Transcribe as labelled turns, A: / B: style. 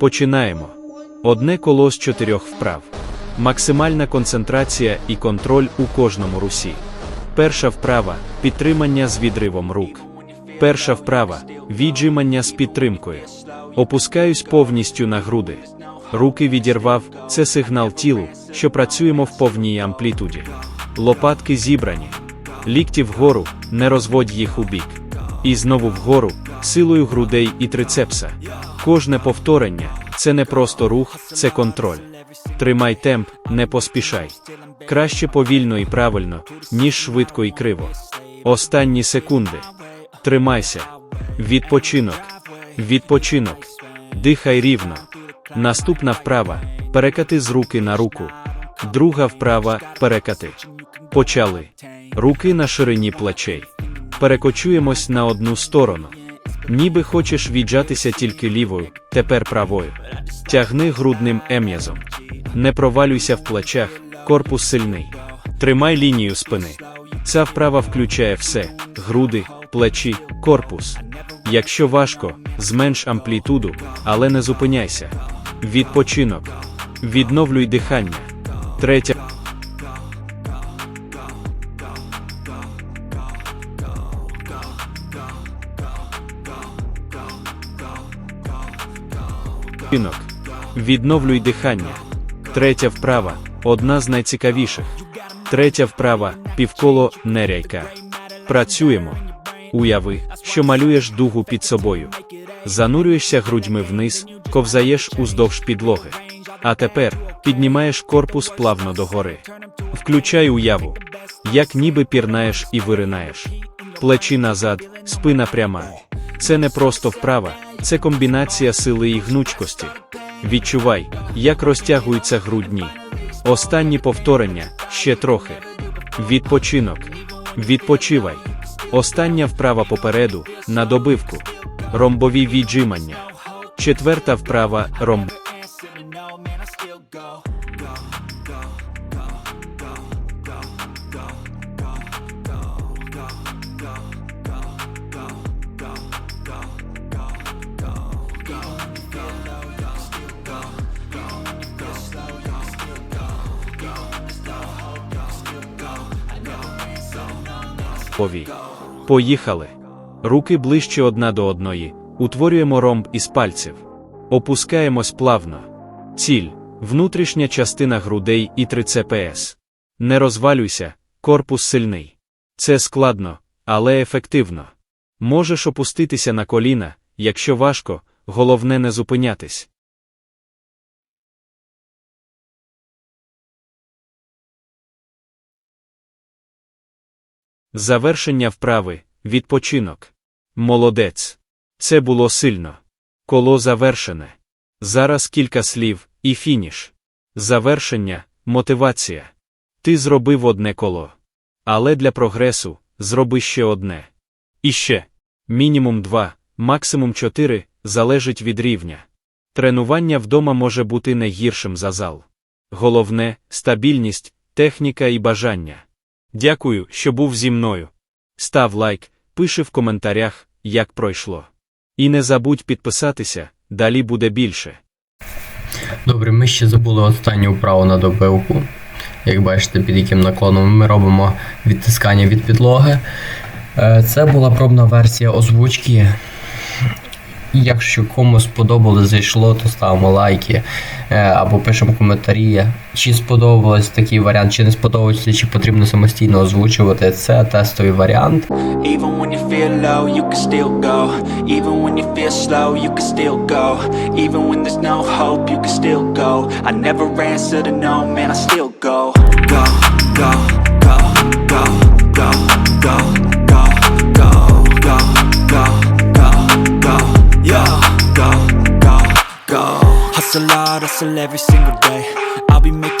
A: Починаємо. Одне коло з чотирьох вправ. Максимальна концентрація і контроль у кожному русі. Перша вправа підтримання з відривом рук. Перша вправа віджимання з підтримкою. Опускаюсь повністю на груди. Руки відірвав це сигнал тілу, що працюємо в повній амплітуді. Лопатки зібрані. Лікті вгору, не розводь їх у бік. І знову вгору, силою грудей і трицепса. Кожне повторення це не просто рух, це контроль. Тримай темп, не поспішай. Краще повільно і правильно, ніж швидко і криво. Останні секунди. Тримайся. Відпочинок. Відпочинок. Дихай рівно. Наступна вправа перекати з руки на руку. Друга вправа перекати. Почали. Руки на ширині плечей. Перекочуємось на одну сторону. Ніби хочеш віджатися тільки лівою, тепер правою. Тягни грудним ем'язом. Не провалюйся в плечах, корпус сильний. Тримай лінію спини. Ця вправа включає все: груди, плечі, корпус. Якщо важко, зменш амплітуду, але не зупиняйся. Відпочинок. Відновлюй дихання. Третя. Відпочинок. Відновлюй дихання. Третя вправа одна з найцікавіших. Третя вправа півколо неряйка. Працюємо. Уяви, що малюєш дугу під собою. Занурюєшся грудьми вниз, ковзаєш уздовж підлоги. А тепер піднімаєш корпус плавно догори. Включай уяву, як ніби пірнаєш і виринаєш. Плечі назад, спина пряма. Це не просто вправа, це комбінація сили і гнучкості. Відчувай, як розтягуються грудні. Останні повторення ще трохи. Відпочинок. Відпочивай. Остання вправа попереду на добивку. Ромбові віджимання. Четверта вправа ромб. Повій. Поїхали. Руки ближче одна до одної. Утворюємо ромб із пальців. Опускаємось плавно. Ціль внутрішня частина грудей і трицепс. Не розвалюйся, корпус сильний. Це складно, але ефективно. Можеш опуститися на коліна, якщо важко, головне не зупинятись. Завершення вправи, відпочинок. Молодець. Це було сильно. Коло завершене. Зараз кілька слів, і фініш. Завершення, мотивація. Ти зробив одне коло. Але для прогресу зроби ще одне. І ще. Мінімум два, максимум чотири, залежить від рівня. Тренування вдома може бути не гіршим за зал. Головне стабільність, техніка і бажання. Дякую, що був зі мною. Став лайк, пиши в коментарях, як пройшло. І не забудь підписатися, далі буде більше.
B: Добре, ми ще забули останню вправу на добивку. Як бачите, під яким наклоном ми робимо відтискання від підлоги. Е, Це була пробна версія озвучки. Якщо комусь сподобалось, зайшло, то ставимо лайки е, або пишемо коментарі, чи сподобалось такий варіант, чи не сподобається, чи потрібно самостійно озвучувати. Це тестовий варіант.
C: Even when you feel low, Hustle hard, hustle every single day. I'll be making